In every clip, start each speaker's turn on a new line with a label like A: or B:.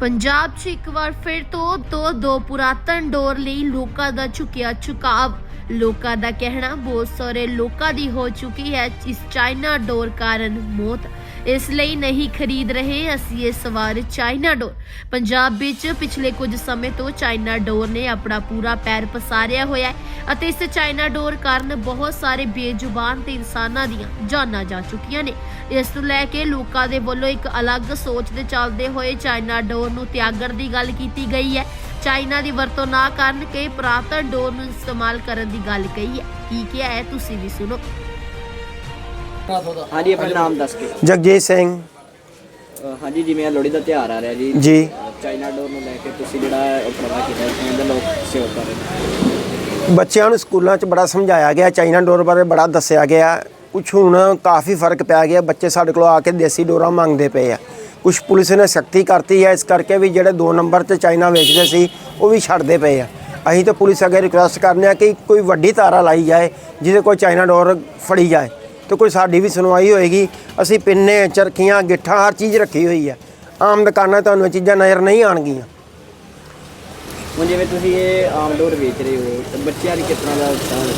A: ਪੰਜਾਬ 'ਚ ਇੱਕ ਵਾਰ ਫਿਰ ਤੋਂ ਦੋ ਦੋ ਪੁਰਾਤਨ ਡੋਰ ਲਈ ਲੋਕਾਂ ਦਾ ਝੁਕਿਆ ਝੁਕਾਵ। ਲੋਕਾਂ ਦਾ ਕਹਿਣਾ, ਬਹੁਤ ਸਾਰੇ ਲੋਕਾਂ ਦੀ ਹੋ ਚੁੱਕੀ ਹੈ ਇਸ ਚਾਈਨਾ ਡੋਰ ਕਾਰਨ ਮੌਤ। ਇਸ ਲਈ ਨਹੀਂ ਖਰੀਦ ਰਹੇ ਅਸੀਂ ਇਸ ਵਾਰ ਚਾਈਨਾ ਡੋਰ। ਪੰਜਾਬ ਵਿੱਚ ਪਿਛਲੇ ਕੁਝ ਸਮੇਂ ਤੋਂ ਚਾਈਨਾ ਡੋਰ ਨੇ ਆਪਣਾ ਪੂਰਾ ਪੈਰ ਪਸਾਰਿਆ ਹੋਇਆ ਹੈ ਅਤੇ ਇਸ ਚਾਈਨਾ ਡੋਰ ਕਾਰਨ ਬਹੁਤ ਸਾਰੇ ਬੇਜ਼ੁਬਾਨ ਤੇ ਇਨਸਾਨਾਂ ਦੀਆਂ ਜਾਨਾਂ ਜਾ ਚੁੱਕੀਆਂ ਨੇ। ਇਸ ਨੂੰ ਲੈ ਕੇ ਲੋਕਾਂ ਦੇ ਵੱਲੋਂ ਇੱਕ ਅਲੱਗ ਸੋਚ ਦੇ ਚੱਲਦੇ ਹੋਏ ਚਾਈਨਾ ਡੋਰ ਨੂੰ ਤਿਆਗਣ ਦੀ ਗੱਲ ਕੀਤੀ ਗਈ ਹੈ। ਚਾਈਨਾ ਦੀ ਵਰਤੋਂ ਨਾ ਕਰਨ ਕਈ ਪੁਰਾਤਨ ਡੋਰ ਨੂੰ ਇਸਤੇਮਾਲ ਕਰਨ ਦੀ ਗੱਲ ਕਹੀ ਹੈ। ਕੀ ਕਿਹਾ ਹੈ, ਤੁਸੀਂ ਵੀ ਸੁਣੋ।
B: ਹਾਂਜੀ ਆਪਣਾ ਨਾਮ ਦੱਸ ਕੇ।
C: ਜਗਜੀਤ ਸਿੰਘ।
B: ਅ, ਹਾਂਜੀ ਜਿਵੇਂ ਆ ਲੋਹੜੀ ਦਾ ਤਿਉਹਾਰ ਆ ਰਿਹਾ ਜੀ।
C: ਜੀ।
B: ਚਾਈਨਾ ਡੋਰ ਨੂੰ ਲੈ ਕੇ ਤੁਸੀਂ ਜਿਹੜਾ ਉਪਰਾਲਾ ਕੀਤਾ ਹੈ ਕਿਵੇਂ ਦੇ ਲੋਕ ਸੇਵਾ ਕਰ ਰਹੇ ਨੇ।
C: ਬੱਚਿਆਂ ਨੂੰ ਸਕੂਲਾਂ 'ਚ ਬੜਾ ਸਮਝਾਇਆ ਗਿਆ ਚਾਈਨਾ ਡੋਰ ਬਾਰੇ ਬੜਾ ਦੱਸਿਆ ਗਿਆ। ਕੁਝ ਹੁਣ ਕਾਫੀ ਫ਼ਰਕ ਪੈ ਗਿਆ ਬੱਚੇ ਸਾਡੇ ਕੋਲ ਆ ਕੇ ਦੇਸੀ ਡੋਰਾਂ ਮੰਗਦੇ ਪਏ ਆ। ਕੁਝ ਪੁਲਿਸ ਨੇ ਸਖਤੀ ਕਰਤੀ ਹੈ ਇਸ ਕਰਕੇ ਵੀ ਜਿਹੜੇ 2 ਨੰਬਰ ਤੇ ਚਾਈਨਾ ਵੇਚਦੇ ਸੀ ਉਹ ਵੀ ਛੱਡਦੇ ਪਏ ਆ। ਅਸੀਂ ਤਾਂ ਪੁਲਿਸ ਅੱਗੇ ਰਿਕੁਐਸਟ ਕਰਨੇ ਆ ਕਿ ਕੋਈ ਵੱਡੀ ਤਾਰਾ ਲਾਈ ਜਾਏ ਜਿਹਦੇ ਕੋਈ ਚਾਈਨਾ ਡੋਰ ਫੜੀ ਜਾਏ। ਤੇ ਕੋਈ ਸਾਡੀ ਵੀ ਸੁਣਵਾਈ ਹੋਏਗੀ। ਅਸੀਂ ਪਿੰਨੇ ਚਰਖੀਆਂ ਗਿੱਠਾਂ ਹਰ ਚੀਜ਼ ਰੱਖੀ ਹੋਈ ਹੈ ਆਮ ਦੁਕਾਨਾਂ ਤੁਹਾਨੂੰ ਇਹ ਚੀਜ਼ਾਂ ਨਜ਼ਰ ਨਹੀਂ ਆਣਗੀਆਂ
B: ਹੁਣ ਜਿਵੇਂ ਤੁਸੀਂ ਇਹ ਆਮ ਡੋਰ ਵੇਚ ਰਹੇ ਹੋ ਤੇ ਬੱਚਿਆਂ ਦੀ ਕਿਸ ਤਰ੍ਹਾਂ ਦਾ ਉਤਸ਼ਾਹ ਹੈ?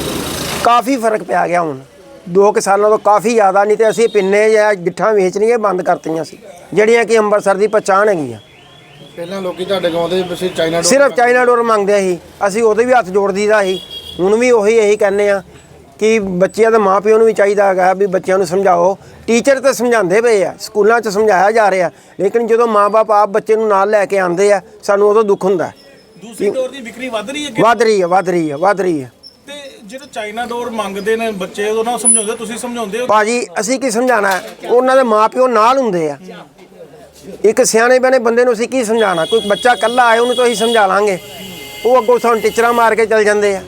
C: ਕਾਫੀ ਫ਼ਰਕ ਪਿਆ ਗਿਆ ਹੁਣ। ਦੋ ਕੁ ਸਾਲਾਂ ਤੋਂ ਕਾਫੀ ਜ਼ਿਆਦਾ ਨਹੀਂ ਤੇ ਅਸੀਂ ਪਿੰਨੇ ਜਾਂ ਗਿੱਠਾਂ ਵੇਚਣੀਆਂ ਬੰਦ ਕਰਤੀਆਂ ਸੀ ਜਿਹੜੀਆਂ ਕਿ ਅੰਮ੍ਰਿਤਸਰ ਦੀ ਪਛਾਣ ਹੈਗੀਆਂ।
D: ਪਹਿਲਾਂ ਲੋਕੀ ਤੁਹਾਡੇ ਗਾਉਂਦੇ ਸੀ ਚਾਈਨਾ ਡੋਰ
C: ਸਿਰਫ ਚਾਈਨਾ ਡੋਰ ਮੰਗਦੇ ਸੀ। ਅਸੀਂ ਉਹਦੇ ਵੀ ਹੱਥ ਜੋੜ ਦੀਦਾ ਸੀ। ਹੁਣ ਵੀ ਉਹੀ ਇਹੀ ਕਹਿੰਦੇ ਆ ਕਿ ਬੱਚਿਆਂ ਦੇ ਮਾਪਿਆਂ ਨੂੰ ਵੀ ਚਾਹੀਦਾ ਹੈਗਾ ਵੀ ਬੱਚਿਆਂ ਨੂੰ ਸਮਝਾਓ। ਟੀਚਰ ਤਾਂ ਸਮਝਾਉਂਦੇ ਪਏ ਆ ਸਕੂਲਾਂ 'ਚ ਸਮਝਾਇਆ ਜਾ ਰਿਹਾ। ਲੇਕਿਨ ਜਦੋਂ ਮਾਪੇ ਆਪ ਬੱਚੇ ਨੂੰ ਨਾਲ ਲੈ ਕੇ ਆਉਂਦੇ ਆ ਸਾਨੂੰ ਉਦੋਂ ਦੁੱਖ ਹੁੰਦਾ।
E: ਦੂਸਰੀ ਡੋਰ ਦੀ ਵਿਕਰੀ ਵੱਧ ਰਹੀ ਹੈ
C: ਵੱਧ ਰਹੀ ਹੈ ਵੱਧ ਰਹੀ ਹੈ ਵੱਧ ਰਹੀ ਹੈ।
E: ਤੇ ਜਿਹੜੇ ਚਾਈਨਾ ਡੋਰ ਮੰਗਦੇ ਨੇ ਬੱਚੇ ਉਹਨਾਂ ਨੂੰ ਸਮਝਾਉਂਦੇ ਤੁਸੀਂ ਸਮਝਾਉਂਦੇ ਹੋ?
C: ਭਾਜੀ ਅਸੀਂ ਕੀ ਸਮਝਾਣਾ? ਉਹਨਾਂ ਦੇ ਮਾਪਿਓ ਨਾਲ ਹੁੰਦੇ ਆ। ਇੱਕ ਸਿਆਣੇ ਬਣੇ ਬੰਦੇ ਨੂੰ ਅਸੀਂ ਕੀ ਸਮਝਾਣਾ ਕੋਈ ਬੱਚਾ ਕੱਲਾ ਆਏ ਉਹਨੂੰ ਤਾਂ ਅਸੀਂ ਸਮਝਾ ਲਾਂਗੇ। ਉਹ ਅੱਗੋਂ ਸਾਨੂੰ ਟੀਚਰਾਂ ਮਾਰ ਕੇ ਚਲ ਜਾਂਦੇ ਆ।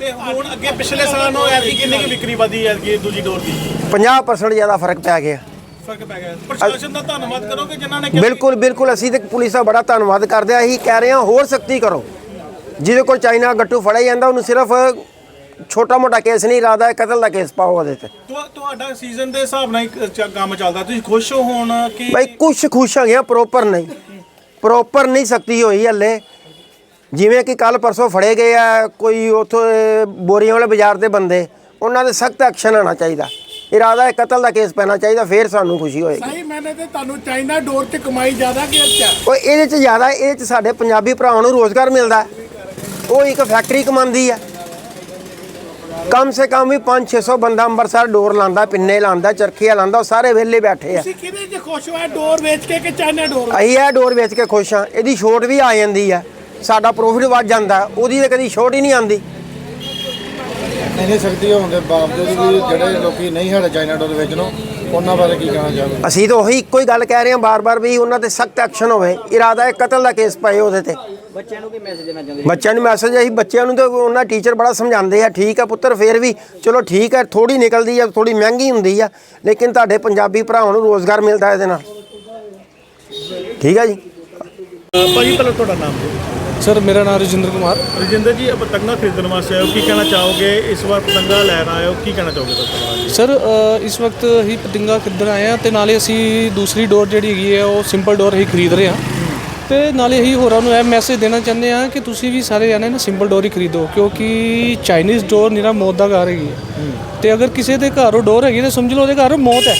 E: ਤੇ ਹੁਣ ਅੱਗੇ ਪਿਛਲੇ ਸਾਲ ਨੂੰ ਐਤਕੀ ਕਿੰਨੀ ਕੁ ਵਿਕਰੀ ਵਧੀ ਹੈ ਅੱਗੇ ਦੂਜੀ ਡੋਰ ਦੀ?
C: 50% ਜ਼ਿਆਦਾ ਫ਼ਰਕ ਪੈ ਗਿਆ।
E: ਫ਼ਰਕ ਪੈ ਗਿਆ। ਪ੍ਰਸ਼ਾਸਨ ਦਾ ਧੰਨਵਾਦ ਕਰੋਗੇ ਜਿਨ੍ਹਾਂ ਨੇ
C: ਬਿਲਕੁਲ ਬਿਲਕੁਲ। ਅਸੀਂ ਤੇ ਪੁਲਿਸ ਦਾ ਬੜਾ ਧੰਨਵਾਦ ਕਰਦੇ ਆ ਅਸੀਂ ਕਹਿ ਰਹੇ ਹਾਂ ਹੋਰ ਸਖਤੀ ਕਰੋ। ਜਿਹਦੇ ਕੋਲ ਚਾਈਨਾ ਗੱਟੂ ਫੜਿਆ ਜਾਂਦਾ ਉਹਨੂੰ ਸਿਰਫ ਛੋਟਾ ਮੋਟਾ ਕੇਸ ਨਹੀਂ ਇਰਾਦਾ ਹੈ ਕਤਲ ਦਾ ਕੇਸ ਪਾਓ ਉਹਦੇ ਤੇ।
E: ਤੁਹਾ- ਤੁਹਾਡਾ ਸੀਜ਼ਨ ਦੇ ਹਿਸਾਬ ਨਾਲ ਹੀ ਚ- ਕੰਮ ਚੱਲਦਾ। ਤੁਸੀਂ ਖੁਸ਼ ਹੋ ਹੁਣ ਕਿ
C: ਬਈ ਕੁਛ ਖੁਸ਼ ਹੈਗੇ ਪ੍ਰੋਪਰ ਨਹੀਂ। ਪ੍ਰੋਪਰ ਨਹੀਂ ਸਕਤੀ ਹੋਈ ਹੱਲੇ। ਜਿਵੇਂ ਕਿ ਕੱਲ ਪਰਸੋਂ ਫੜੇ ਗਏ ਆ ਕੋਈ ਉਥੋਂ ਬੋਰੀਆਂ ਵਾਲੇ ਬਾਜ਼ਾਰ ਦੇ ਬੰਦੇ ਉਹਨਾਂ ਦੇ ਸਖਤ ਐਕਸ਼ਨ ਆਣਾ ਚਾਹੀਦਾ। ਇਰਾਦਾ ਹੈ ਕਤਲ ਦਾ ਕੇਸ ਪੈਣਾ ਚਾਹੀਦਾ ਫੇਰ ਸਾਨੂੰ ਖੁਸ਼ੀ ਹੋਏਗੀ।
D: ਸਹੀ ਮੈਨੇ ਤੇ ਤੁਹਾਨੂੰ ਚਾਈਨਾ ਡੋਰ ਤੇ ਕਮਾਈ ਜ਼ਿਆਦਾ ਕਿ ਅੱਛਾ?
C: ਉਹ ਇਹਦੇ ਚ ਜ਼ਿਆਦਾ ਇਹਦੇ ਚ ਸਾਡੇ ਪੰਜਾਬੀ ਭਰਾਵਾਂ ਨੂੰ ਰੋਜ਼ਗਾਰ ਮਿਲਦਾ। ਹੈ। ਉਹ ਇੱਕ ਫੈਕਟਰੀ ਕਮਾਉਂਦੀ ਹੈ ਕਮ ਸੇ ਕਮ ਵੀ 5-600 ਬੰਦਾ ਅੰਮ੍ਰਿਤਸਰ ਡੋਰ ਲਾਂਦਾ ਪਿੰਨੇ ਲਾਂਦਾ ਚਰਖੀਆ ਲਾਂਦਾ ਉਹ ਸਾਰੇ ਵਿਹਲੇ ਬੈਠੇ ਆ।
D: ਤੁਸੀਂ ਕਿਹਦੇ ਚ ਖੁਸ਼ ਹੋਇਆ ਡੋਰ ਵੇਚ ਕੇ ਕਿ ਚਾਈਨਾ ਡੋਰ?
C: ਅਸੀਂ ਇਹ ਡੋਰ ਵੇਚ ਕੇ ਖੁਸ਼ ਹਾਂ। ਇਹਦੀ ਛੋਟ ਵੀ ਆ ਜਾਂਦੀ ਹੈ ਸਾਡਾ ਪ੍ਰੋਫਿਟ ਵੱਧ ਜਾਂਦਾ ਉਹਦੀ ਤਾਂ ਕਦੀ ਛੋਟ ਹੀ ਨਹੀਂ ਆਉਂਦੀ।
D: ਇੰਨੀ ਸਖਤੀ ਹੋਣ ਦੇ ਬਾਵਜੂਦ ਵੀ ਜਿਹੜੇ ਲੋਕੀ ਨਹੀਂ ਸਾਡੇ ਚਾਈਨਾ ਡੋਰ ਵੇਚਣੋਂ ਉਹਨਾਂ ਬਾਰੇ ਕੀ ਕਹਿਣਾ ਚਾਹੋਗੇ?
C: ਅਸੀਂ ਤਾਂ ਉਹੀ ਇੱਕੋ ਹੀ ਗੱਲ ਕਹਿ ਰਹੇ ਹਾਂ ਬਾਰ-ਬਾਰ ਵੀ ਉਹਨਾਂ ਤੇ ਸਖਤ ਐਕਸ਼ਨ ਹੋਵੇ ਇਰਾਦਾ ਹੈ ਕਤਲ ਦਾ ਕੇਸ ਪਏ ਉਹਦੇ ਤੇ।
B: ਬੱਚਿਆਂ ਨੂੰ ਕੀ ਮੈਸੇਜ ਦੇਣਾ ਚਾਹੁੰਦੇ?
C: ਬੱਚਿਆਂ ਨੂੰ ਮੈਸੇਜ ਅਸੀਂ ਬੱਚਿਆਂ ਨੂੰ ਤਾਂ ਉਹਨਾਂ ਟੀਚਰ ਬੜਾ ਸਮਝਾਉਂਦੇ ਆ ਠੀਕ ਆ ਪੁੱਤਰ ਫੇਰ ਵੀ ਚਲੋ ਠੀਕ ਹੈ ਥੋੜੀ ਨਿਕਲਦੀ ਆ ਥੋੜੀ ਮਹਿੰਗੀ ਹੁੰਦੀ ਆ ਲੇਕਿਨ ਤੁਹਾਡੇ ਪੰਜਾਬੀ ਭਰਾਵਾਂ ਨੂੰ ਰੋਜ਼ਗਾਰ ਮਿਲਦਾ ਇਹਦੇ ਨਾਲ। ਠੀਕ ਆ ਜੀ।
E: ਭਾਜੀ ਪਹਿਲਾਂ ਤੁਹਾਡਾ ਨਾਮ
F: ਸਰ ਮੇਰਾ ਨਾਮ ਰਜਿੰਦਰ ਕੁਮਾਰ।
E: ਰਜਿੰਦਰ ਜੀ ਆਪ ਪਤੰਗਾ ਖਰੀਦਣ ਵਾਸਤੇ ਆਏ ਹੋ। ਕੀ ਕਹਿਣਾ ਚਾਹੋਗੇ? ਇਸ ਵਾਰ ਪਤੰਗਾ ਲੈਣ ਆਏ ਹੋ। ਕੀ ਕਹਿਣਾ ਚਾਹੋਗੇ ਤੁਸੀਂ
F: ਸਰ ਇਸ ਵਕਤ ਹੀ ਪਤੰਗਾ ਖਰੀਦਣ ਆਏ ਆ ਤੇ ਨਾਲੇ ਅਸੀਂ ਦੂਸਰੀ ਡੋਰ ਜਿਹੜੀ ਹੈਗੀ ਹੈ ਉਹ ਸਿੰਪਲ ਡੋਰ ਹੀ ਖਰੀਦ ਰਹੇ ਹਾਂ। ਤੇ ਨਾਲੇ ਹੀ ਹੋਰਾਂ ਨੂੰ ਇਹ ਮੈਸੇਜ ਦੇਣਾ ਚਾਹੁੰਦੇ ਆ ਕਿ ਤੁਸੀਂ ਵੀ ਸਾਰੇ ਜਾਣੇ ਨਾ ਸਿੰਪਲ ਡੋਰ ਹੀ ਖਰੀਦੋ ਕਿਉਂਕਿ ਚਾਈਨੀਜ਼ ਡੋਰ ਨਿਰਾ ਮੌਤ ਦਾ ਘਰ ਹੈਗੀ ਹੈ। ਤੇ ਅਗਰ ਕਿਸੇ ਦੇ ਘਰ ਉਹ ਡੋਰ ਹੈਗੀ ਤਾਂ ਸਮਝ ਲਓ ਉਹਦੇ ਘਰ ਮੌਤ ਹੈ।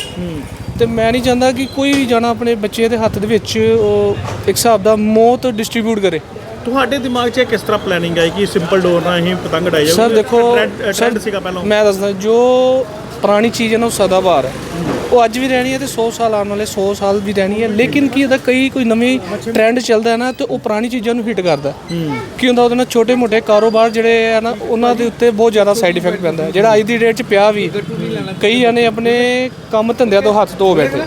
F: ਤੇ ਮੈਂ ਨਹੀਂ ਚਾਹੁੰਦਾ ਕਿ ਕੋਈ ਵੀ ਜਾਣਾ ਆਪਣੇ ਬੱਚੇ ਦੇ ਹੱਥ ਦੇ ਵਿੱਚ ਉਹ ਇੱਕ ਹਿਸਾਬ ਦਾ ਮੌਤ ਡਿਸਟ੍ਰੀਬਿਊਟ ਕਰੇ।
E: ਤੁਹਾਡੇ ਦਿਮਾਗ 'ਚ ਇਹ ਕਿਸ ਤਰ੍ਹਾਂ ਪਲੈਨਿੰਗ ਆਈ ਕਿ ਸਿੰਪਲ ਡੋਰ ਨਾਲ ਹੀ ਪਤੰਗ ਉਡਾਈ ਜਾਊਗੀ?
F: ਸਰ ਦੇਖੋ
E: ਟ੍ਰੈਂਡ ਸੀਗਾ ਪਹਿਲਾਂ।
F: ਮੈਂ ਦੱਸਦਾ ਜੋ ਪੁਰਾਣੀ ਚੀਜ਼ ਹੈ ਨਾ ਉਹ ਸਦਾਬਹਾਰ ਹੈ। ਉਹ ਅੱਜ ਵੀ ਰਹਿਣੀ ਹੈ ਤੇ 100 ਸਾਲ ਆਉਣ ਵਾਲੇ 100 ਸਾਲ ਵੀ ਰਹਿਣੀ ਹੈ। ਲੇਕਿਨ ਕੀ ਇਹਦਾ ਕਈ ਕੋਈ ਨਵੀਂ ਟ੍ਰੈਂਡ ਚੱਲਦਾ ਹੈ ਨਾ ਤੇ ਉਹ ਪੁਰਾਣੀ ਚੀਜ਼ਾਂ ਨੂੰ ਹਿੱਟ ਕਰਦਾ ਕੀ ਹੁੰਦਾ ਉਹਦੇ ਨਾਲ ਛੋਟੇ ਮੋਟੇ ਕਾਰੋਬਾਰ ਜਿਹੜੇ ਹੈ ਨਾ ਉਹਨਾਂ ਦੇ ਉੱਤੇ ਬਹੁਤ ਜ਼ਿਆਦਾ ਸਾਈਡ ਇਫੈਕਟ ਪੈਂਦਾ ਹੈ। ਜਿਹੜਾ ਅੱਜ ਦੀ ਡੇਟ 'ਚ ਪਿਆ ਵੀ ਕਈ ਜਾਣੇ ਆਪਣੇ ਕੰਮ ਧੰਦਿਆਂ ਤੋਂ ਹੱਥ ਧੋ ਬੈਠੇ।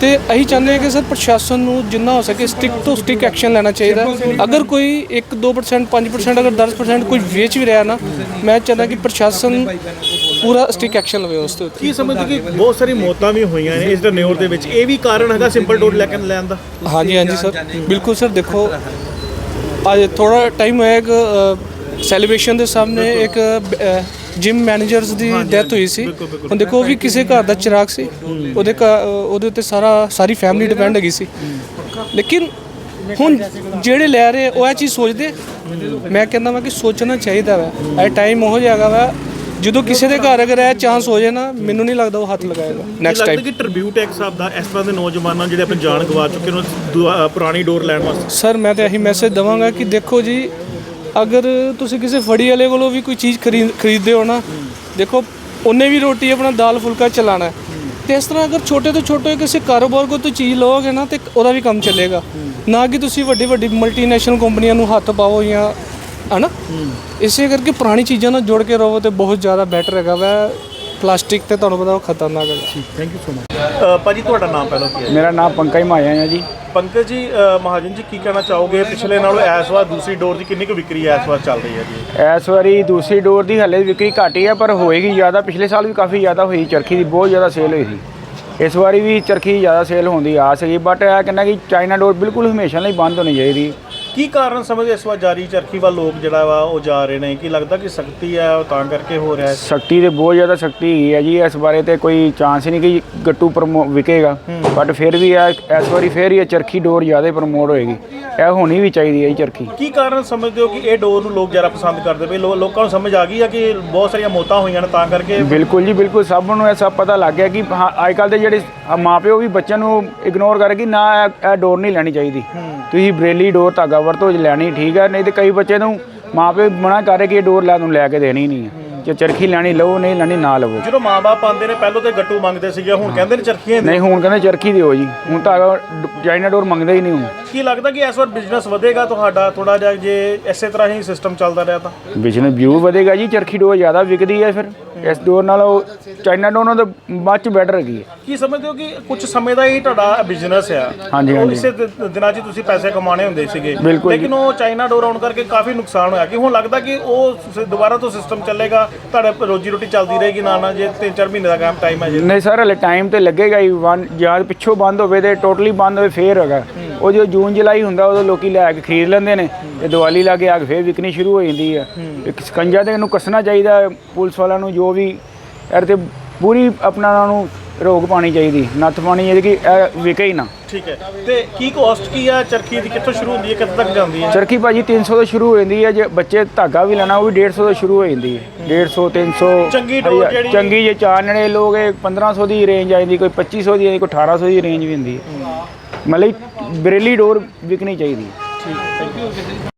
F: ਤੇ ਅਸੀਂ ਚਾਹੁੰਦੇ ਹਾਂ ਕਿ ਸਰ ਪ੍ਰਸ਼ਾਸਨ ਨੂੰ ਜਿੰਨਾ ਹੋ ਸਕੇ ਸਟਿਕ ਤੋਂ ਸਟਿਕ ਐਕਸ਼ਨ ਲੈਣਾ ਚਾਹੀਦਾ। ਅਗਰ ਕੋਈ 1 2% 5% ਅਗਰ 10% ਕੋਈ ਵੇਚ ਵੀ ਰਿਹਾ ਨਾ ਮੈਂ ਚਾਹੁੰਦਾ ਕਿ ਪ੍ਰਸ਼ਾਸਨ ਪੂਰਾ ਸਟਿਕ ਐਕਸ਼ਨ ਲਵੇ ਉਸ ਉੱਤੇ।
E: ਕੀ ਸਮਝਦੇ ਕਿ ਬਹੁਤ ਸਾਰੀ ਮੌਤਾਂ ਵੀ ਹੋਈਆਂ ਨੇ ਇਸ ਟਨਿਓਰ ਦੇ ਵਿੱਚ? ਇਹ ਵੀ ਕਾਰਨ ਹੈਗਾ ਸਿੰਪਲ ਡੋਰ ਲੈ ਕੇ ਲੈਣ ਦਾ?
F: ਹਾਂਜੀ ਹਾਂਜੀ ਸਰ। ਬਿਲਕੁਲ ਸਰ ਦੇਖੋ ਅੱਜ ਥੋੜਾ ਟਾਈਮ ਹੋਇਆ ਇੱਕ ਸੈਲੀਬ੍ਰੇਸ਼ਨ ਦੇ ਸਾਹਮਣੇ ਇੱਕ ਜਿਮ ਮੈਨੇਜਰਸ ਦੀ ਡੈਥ ਹੋਈ ਸੀ। ਹੁਣ ਦੇਖੋ ਉਹ ਵੀ ਕਿਸੇ ਘਰ ਦਾ ਚਿਰਾਗ ਸੀ। ਉਹਦੇ ਘਰ- ਉਹਦੇ ਉੱਤੇ ਸਾਰਾ ਸਾਰੀ ਫੈਮਿਲੀ ਡਿਪੈਂਡ ਹੈਗੀ ਸੀ। ਲੇਕਿਨ ਹੁਣ ਜਿਹੜੇ ਲੈ ਰਹੇ ਉਹ ਇਹ ਚੀਜ਼ ਸੋਚਦੇ। ਮੈਂ ਕਹਿੰਦਾ ਵਾਂ ਕਿ ਸੋਚਣਾ ਚਾਹੀਦਾ ਵਾ। ਇਹ ਟਾਈਮ ਹੋ ਜਾਏਗਾ ਵਾ ਜਦੋਂ ਕਿਸੇ ਦੇ ਘਰ ਅਗਰ ਇਹ ਚਾਂਸ ਹੋ ਜਾਏ ਨਾ ਮੈਨੂੰ ਨਹੀਂ ਲੱਗਦਾ ਉਹ ਹੱਥ ਲਗਾਏਗਾ। ਨੈਕਸਟ
E: ਲੱਗਦਾ
F: ਟਾਈਮ
E: ਕਿ ਟ੍ਰਿਬਿਊਟ ਇੱਕ ਹਿਸਾਬ ਦਾ। ਇਸ ਤਰ੍ਹਾਂ ਦੇ ਨੌਜਵਾਨਾਂ ਜਿਹੜੇ ਆਪਣੀ ਜਾਨ ਗਵਾ ਚੁੱਕੇ ਨੇ ਉਹ ਦੁਆ- ਪੁਰਾਣੀ ਡੋਰ ਲੈਣ ਵਾਸਤੇ।
F: ਸਰ ਮੈਂ ਤਾਂ ਇਹੀ ਮੈਸੇਜ ਦਵਾਂਗਾ ਕਿ ਦੇਖੋ ਜੀ ਅਗਰ ਤੁਸੀਂ ਕਿਸੇ ਫੜੀ ਵਾਲੇ ਕੋਲੋਂ ਵੀ ਕੋਈ ਚੀਜ਼ ਖਰੀਦ ਖਰੀਦਦੇ ਹੋ ਨਾ ਦੇਖੋ ਉਹਨੇ ਵੀ ਰੋਟੀ ਆਪਣਾ ਦਾਲ ਫੁਲਕਾ ਚਲਾਣਾ ਤੇ ਇਸ ਤਰ੍ਹਾਂ ਅਗਰ ਛੋਟੇ ਤੋਂ ਛੋਟੇ ਕਿਸੇ ਕਾਰੋਬਾਰ ਕੋ ਤੋਂ ਚੀਜ਼ ਲਓਗੇ ਨਾ ਤੇ ਉਹਦਾ ਵੀ ਕੰਮ ਚੱਲੇਗਾ। ਨਾ ਕਿ ਤੁਸੀਂ ਵੱਡੀ ਵੱਡੀ ਮਲਟੀਨੈਸ਼ਨਲ ਕੰਪਨੀਆਂ ਨੂੰ ਹੱਥ ਪਾਓ ਜਾਂ ਹਨਾ? ਇਸੇ ਕਰਕੇ ਪੁਰਾਣੀ ਚੀਜ਼ਾਂ ਨਾਲ ਜੁੜ ਕੇ ਰਹੋ ਤੇ ਬਹੁਤ ਜ਼ਿਆਦਾ ਬੈਟਰ ਹੈਗਾ। ਵਾ ਪਲਾਸਟਿਕ ਤੇ ਤੁਹਾਨੂੰ ਪਤਾ ਉਹ ਖਤਰਨਾਕ ਹੈਗਾ।
E: ਥੈਂਕ ਯੂ ਸੋ ਮਚ ਭਾਜੀ ਤੁਹਾਡਾ ਨਾਮ ਪਹਿਲਾਂ ਕੀ ਹੈ?
G: ਮੇਰਾ ਨਾਮ ਪੰਕਜ ਮਾਇਆ ਹੈ ਜੀ।
E: ਪੰਕਜ ਜੀ ਮਹਾਜਨ ਜੀ ਕੀ ਕਹਿਣਾ ਚਾਹੋਗੇ? ਪਿਛਲੇ ਨਾਲੋਂ ਇਸ ਵਾਰ ਦੂਸਰੀ ਡੋਰ ਦੀ ਕਿੰਨੀ ਕੁ ਵਿਕਰੀ ਇਸ ਵਾਰ ਚੱਲ ਰਹੀ ਹੈ ਜੀ?
G: ਇਸ ਵਾਰੀ ਦੂਸਰੀ ਡੋਰ ਦੀ ਹਲੇ ਵਿਕਰੀ ਘੱਟ ਹੀ ਹੈ ਪਰ ਹੋਏਗੀ ਜ਼ਿਆਦਾ। ਪਿਛਲੇ ਸਾਲ ਵੀ ਕਾਫੀ ਜ਼ਿਆਦਾ ਹੋਈ ਚਰਖੀ ਦੀ ਬਹੁਤ ਜ਼ਿਆਦਾ ਸੇਲ ਹੋਈ ਸੀ। ਇਸ ਵਾਰੀ ਵੀ ਚਰਖੀ ਜ਼ਿਆਦਾ ਸੇਲ ਹੋਣ ਦੀ ਆਸ ਹੈਗੀ ਬਟ ਇਹ ਕਹਿੰਦਾ ਕਿ ਚਾਈਨਾ ਡੋਰ ਬਿਲਕੁਲ ਹਮੇਸ਼ਾ ਲਈ ਬੰਦ ਹੋਣੀ ਚਾਹੀਦੀ।
E: ਕੀ ਕਾਰਨ ਸਮਝਦੇ ਇਸ ਵਾਰ ਜਾਰੀ ਚਰਖੀ ਵੱਲ ਲੋਕ ਜਿਹੜਾ ਵਾ ਉਹ ਜਾ ਰਹੇ ਨੇ? ਕੀ ਲੱਗਦਾ ਕਿ ਸਖਤੀ ਹੈ ਉਹ ਤਾਂ ਕਰਕੇ ਹੋ ਰਿਹਾ ਹੈ?
G: ਸ਼ਕਤੀ ਤੇ ਬਹੁਤ ਜ਼ਿਆਦਾ ਸ਼ਕਤੀ ਹੈਗੀ ਹੈ ਜੀ। ਇਸ ਬਾਰੇ ਤੇ ਕੋਈ ਚਾਂਸ ਨਹੀਂ ਕਿ ਗੱਟੂ ਪ੍ਰਮੋ ਵਿਕੇਗਾ। ਬਟ ਫਿਰ ਵੀ ਇਹ ਇਸ ਵਾਰੀ ਫਿਰ ਹੀ ਇਹ ਚਰਖੀ ਡੋਰ ਜ਼ਿਆਦਾ ਪ੍ਰਮੋਟ ਹੋਏਗੀ। ਇਹ ਹੋਣੀ ਵੀ ਚਾਹੀਦੀ ਹੈ ਜੀ ਚਰਖੀ।
E: ਕੀ ਕਾਰਨ ਸਮਝਦੇ ਹੋ ਕਿ ਇਹ ਡੋਰ ਨੂੰ ਲੋਕ ਜ਼ਿਆਦਾ ਪਸੰਦ ਕਰਦੇ ਪਏ? ਲੋ- ਲੋਕਾਂ ਨੂੰ ਸਮਝ ਆ ਗਈ ਆ ਕਿ ਬਹੁਤ ਸਾਰੀਆਂ ਮੌਤਾਂ ਹੋਈਆਂ ਨੇ ਤਾਂ ਕਰਕੇ?
G: ਬਿਲਕੁਲ ਜੀ ਬਿਲਕੁਲ। ਸਭ ਨੂੰ ਇਹ ਸਭ ਪਤਾ ਲੱਗ ਗਿਆ ਕਿ ਹਾਂ ਅੱਜ ਕੱਲ ਦੇ ਜਿਹੜੇ ਮਾਪਿਓ ਵੀ ਬੱਚਿਆਂ ਨੂੰ ਇਗਨੋਰ ਕਰ ਕਿ ਨਾ ਇਹ ਇਹ ਡੋਰ ਨਹੀਂ ਲੈਣੀ ਚਾਹੀਦੀ। ਤੁਸੀਂ ਬਰੇਲੀ ਡੋਰ ਧਾਗਾ ਵਰਤੋ ਲੈਣੀ ਠੀਕ ਹੈ ਨਹੀਂ ਤੇ ਕਈ ਬੱਚੇ ਨੂੰ ਮਾਪਿਓ ਮਨਾ ਕਰ ਕਿ ਇਹ ਡੋਰ ਲੈ ਨੂੰ ਲੈ ਕੇ ਦੇਣੀ ਨਹੀਂ ਹੈ ਜੇ ਚਰਖੀ ਲੈਣੀ ਲਓ ਨਹੀਂ ਲੈਣੀ ਨਾ ਲਵੋ।
E: ਜਦੋਂ ਮਾਪੇ ਆਉਂਦੇ ਨੇ ਪਹਿਲਾਂ ਤੇ ਗੱਟੂ ਮੰਗਦੇ ਸੀਗੇ ਹੁਣ ਕਹਿੰਦੇ ਨੇ ਚਰਖੀਆਂ
G: ਨਹੀਂ ਹੁਣ ਕਹਿੰਦੇ ਚਰਖੀ ਦਿਓ ਜੀ। ਹੁਣ ਧਾਗਾ ਚਾਈਨਾ ਡੋਰ ਮੰਗਦੇ ਹੀ ਨਹੀਂ ਹੁਣ।
E: ਕੀ ਲੱਗਦਾ ਕਿ ਇਸ ਵਾਰ ਬਿਜ਼ਨਸ ਵਧੇਗਾ ਤੁਹਾਡਾ? ਥੋੜਾ ਜਿਹਾ ਜੇ ਇਸੇ ਤਰ੍ਹਾਂ ਹੀ ਸਿਸਟਮ ਚੱਲਦਾ ਰਿਹਾ ਤਾਂ?
G: ਬਿਜਨਸ ਵਿਊ ਵਧੇਗਾ ਜੀ ਚਰਖੀ ਡੋਰ ਜ਼ਿਆਦਾ ਵਿਕਦੀ ਹੈ ਫਿਰ। ਇਸ ਡੋਰ ਨਾਲੋਂ ਚਾਈਨਾ ਡੋਰ ਨਾਲੋਂ ਤਾਂ ਮੱਚ ਬੈਟਰ ਹੈਗੀ ਹੈ।
E: ਕੀ ਸਮਝਦੇ ਹੋ ਕਿ ਕੁਝ ਸਮੇਂ ਦਾ ਹੀ ਤੁਹਾਡਾ ਬਿਜ਼ਨਸ ਆ?
G: ਹਾਂਜੀ,
E: ਉਹ
G: ਹਾਂਜੀ।
E: ਇਸੇ ਦਿ- ਦਿਨਾਂ 'ਚ ਤੁਸੀਂ ਪੈਸੇ ਕਮਾਣੇ ਹੁੰਦੇ ਸੀਗੇ।
G: ਬਿਲਕੁਲ ਜੀ।
E: ਲੇਕਿਨ ਉਹ ਚਾਈਨਾ ਡੋਰ ਆਉਣ ਕਰਕੇ ਕਾਫੀ ਨੁਕਸਾਨ ਹੋਇਆ। ਕਿ ਹੁਣ ਲੱਗਦਾ ਕਿ ਉਹ ਸ- ਦੁਬਾਰਾ ਤੋਂ ਸਿਸਟਮ ਚੱਲੇਗਾ ਤੁਹਾਡੇ ਰੋਜੀ ਰੋਟੀ ਚੱਲਦੀ ਰਹੇਗੀ ਨਾ ਨਾ ਜੇ 3-4 ਮਹੀਨੇ ਦਾ ਕੰਮ ਟਾਈਮ ਹੈ ਜੇ।
G: ਨਹੀਂ ਸਰ ਹਲੇ ਟਾਈਮ ਤੇ ਲੱਗੇਗਾ ਹੀ। ਵਨ ਜਾਂ ਪਿੱਛੋਂ ਬੰਦ ਹੋਵੇ ਤੇ ਟੋਟਲੀ ਬੰਦ ਹੋਵੇ ਫੇਰ ਹੈਗਾ। ਉਹ ਜੋ ਜੂਨ ਜੁਲਾਈ ਹੁੰਦਾ ਉਦੋਂ ਲੋਕੀ ਲੈ ਕੇ ਖਰੀਦ ਲੈਂਦੇ ਨੇ। ਤੇ ਦੀਵਾਲੀ ਲਾ ਕੇ ਆ ਕੇ ਫੇਰ ਵਿਕਣੀ ਸ਼ੁਰੂ ਹੋ ਜਾਂਦੀ ਹੈ। ਇੱਕ ਸਕੰਜਾ ਤੇ ਇਹਨੂੰ ਕੱਸਣਾ ਚਾਹੀਦਾ ਪੁਲਿਸ ਵਾਲਿਆਂ ਨੂੰ ਜੋ ਵੀ ਯਾਰ ਤੇ ਪੂਰੀ ਆਪਣਾ ਉਹਨਾਂ ਨੂੰ ਰੋਕ ਪਾਣੀ ਚਾਹੀਦੀ ਨੱਥ ਪਾਣੀ ਚਾਹੀਦੀ ਕਿ ਇਹ ਵਿਕੇ ਹੀ ਨਾ।
E: ਠੀਕ ਹੈ। ਤੇ ਕੀ ਕੋਸਟ ਕੀ ਆ? ਚਰਖੀ ਦੀ ਕਿੱਥੋਂ ਸ਼ੁਰੂ ਹੁੰਦੀ ਹੈ? ਕਿੱਥੇ ਤੱਕ ਜਾਂਦੀ ਹੈ?
G: ਚਰਖੀ ਭਾਜੀ 300 ਤੋਂ ਸ਼ੁਰੂ ਹੋ ਜਾਂਦੀ ਹੈ ਜੇ ਬੱਚੇ ਧਾਗਾ ਵੀ ਲੈਣਾ ਉਹ ਵੀ 150 ਤੋਂ ਸ਼ੁਰੂ ਹੋ ਜਾਂਦੀ ਹੈ। 150 300
E: ਚੰਗੀ ਡੋਰ
G: ਹਜ਼ਾਰ-
E: ਜਿਹੜੀ-
G: ਚੰਗੀ ਜੇ ਚਾਨਣੇ ਲੋਕ ਇਹ 1500 ਦੀ ਰੇਂਜ ਆ ਜਾਂਦੀ ਕੋਈ 2500 ਦੀ ਆਉਂਦੀ ਕੋਈ 1800 ਦੀ ਰੇਂਜ ਵੀ ਹੁੰਦੀ ਹੈ। ਮਤਲਬ ਬਰੇਲੀ ਡੋਰ ਵਿਕਣੀ ਚਾਹੀਦੀ ਹੈ।